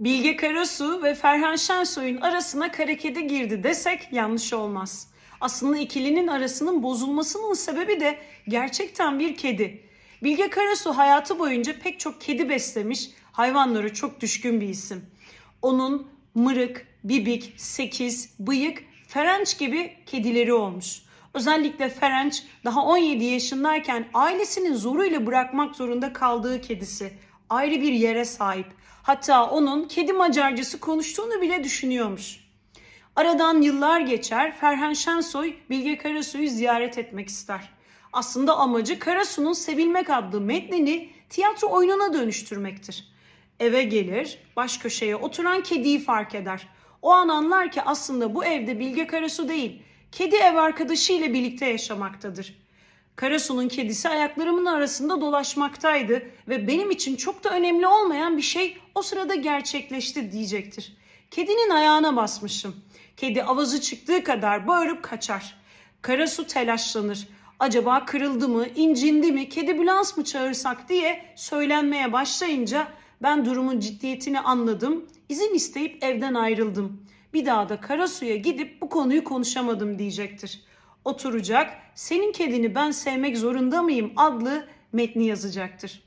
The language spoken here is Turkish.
Bilge Karasu ve Ferhan Şensoy'un arasına kara kedi girdi desek yanlış olmaz. Aslında ikilinin arasının bozulmasının sebebi de gerçekten bir kedi. Bilge Karasu hayatı boyunca pek çok kedi beslemiş, hayvanlara çok düşkün bir isim. Onun mırık, bibik, sekiz, bıyık, ferenç gibi kedileri olmuş. Özellikle Ferenç daha 17 yaşındayken ailesinin zoruyla bırakmak zorunda kaldığı kedisi ayrı bir yere sahip. Hatta onun kedi macarcısı konuştuğunu bile düşünüyormuş. Aradan yıllar geçer Ferhan Şensoy Bilge Karasu'yu ziyaret etmek ister. Aslında amacı Karasu'nun Sevilmek adlı metnini tiyatro oyununa dönüştürmektir. Eve gelir, baş köşeye oturan kediyi fark eder. O an anlar ki aslında bu evde Bilge Karasu değil, kedi ev arkadaşı ile birlikte yaşamaktadır. Karasu'nun kedisi ayaklarımın arasında dolaşmaktaydı ve benim için çok da önemli olmayan bir şey o sırada gerçekleşti diyecektir. Kedinin ayağına basmışım. Kedi avazı çıktığı kadar bağırıp kaçar. Karasu telaşlanır. Acaba kırıldı mı, incindi mi, kedi ambulans mı çağırsak diye söylenmeye başlayınca ben durumun ciddiyetini anladım. İzin isteyip evden ayrıldım. Bir daha da Karasu'ya gidip bu konuyu konuşamadım diyecektir. Oturacak, senin kedini ben sevmek zorunda mıyım adlı metni yazacaktır.